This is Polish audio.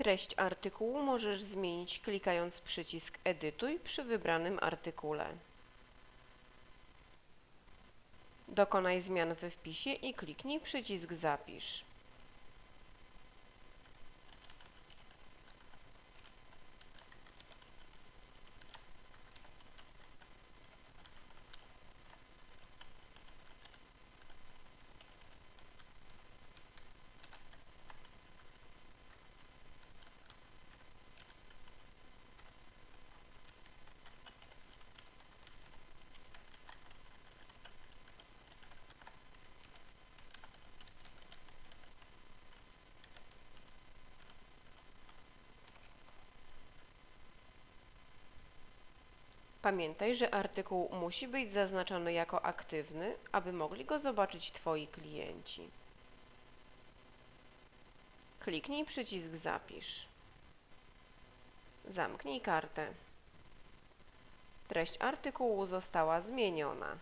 Treść artykułu możesz zmienić klikając przycisk Edytuj przy wybranym artykule. Dokonaj zmian we wpisie i kliknij przycisk Zapisz. Pamiętaj, że artykuł musi być zaznaczony jako aktywny, aby mogli go zobaczyć Twoi klienci. Kliknij przycisk Zapisz. Zamknij kartę. Treść artykułu została zmieniona.